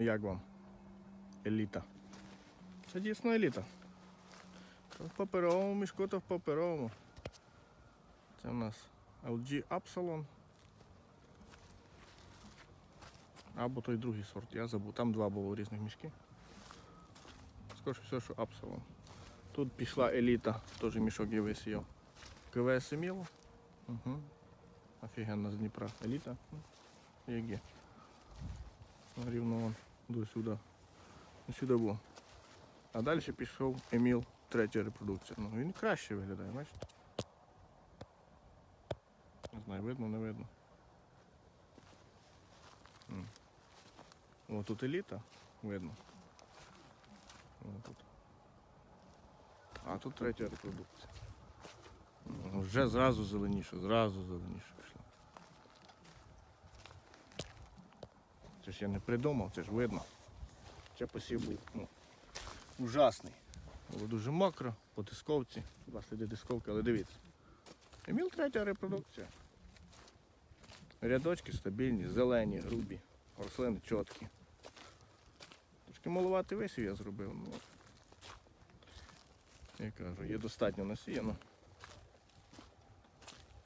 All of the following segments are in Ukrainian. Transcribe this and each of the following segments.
Як вам? Еліта. Це дійсно еліта. Що в паперовому мішку, то в паперовому. Це у нас LG Upsilon. Або той другий сорт, я забув. Там два було різних мішки. Скоріше все, що Upsilon. Тут пішла еліта, теж мішок я висіяв. КВС Еміло. Угу. Офігенна з Дніпра еліта. Як є. Рівно вон до сюди. Ну, сюди було. А далі пішов Еміл, третя репродукція. Ну, він краще виглядає, бачите? Не знаю, видно, не видно. О, тут еліта, видно. О, тут. А тут третя репродукція. Ну, Вже зразу зеленіше, зразу зеленіше пішло. Це ж я не придумав, це ж видно. Це посів був ну, ужасний. Було дуже мокро, по дисковці. Два сліди дисковки, але дивіться. Еміл третя репродукція. Рядочки стабільні, зелені, грубі, рослини чіткі. Трошки малувати висів я зробив. Ну, я кажу, є достатньо насіяно.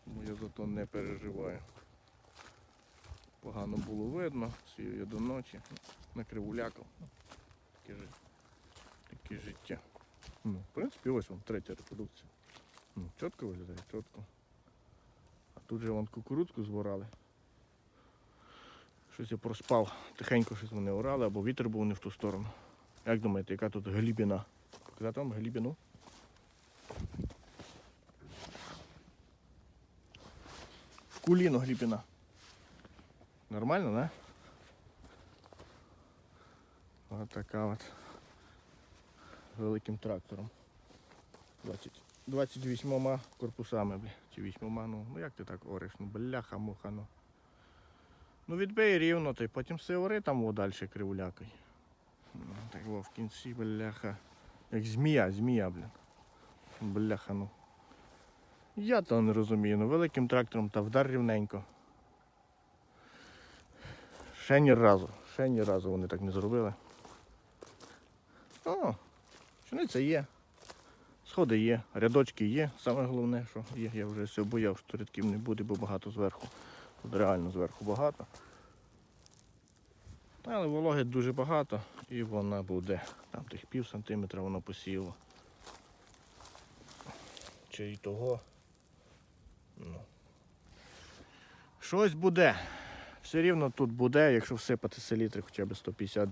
Тому я за то не переживаю. Погано було видно, сію я до ночі, накрив улякав. Таке, жи- таке життя. Ну, в принципі, ось вам третя репродукція. Ну, чітко виглядає, чітко. А тут же вон кукурудзку збирали. Щось я проспав, тихенько щось вони орали, або вітер був не в ту сторону. Як думаєте, яка тут глибина? Показати вам глибину? Куліно глибина. Нормально, да? Ось така от. Великим трактором. 20, 28 корпусами, бля. Чи 8, ну, ну як ти так ориш? Ну бляха муха, ну. Ну відбий рівно, ти потім все ори там далі кривулякай. Ну, так во, в кінці, бляха. Як змія, змія, блін. Бляха, ну. Я то не розумію, ну великим трактором та вдар рівненько. Ще ні разу, ще ні разу вони так не зробили. О, пшениця є. Сходи є, рядочки є. Саме головне, що є, я вже все бояв, що рядків не буде, бо багато зверху. Тут реально зверху багато. Але вологи дуже багато і вона буде. Там тих пів сантиметра воно посіло. Чи і того. Ну. Щось буде. Все рівно тут буде, якщо всипати селітри хоча б 150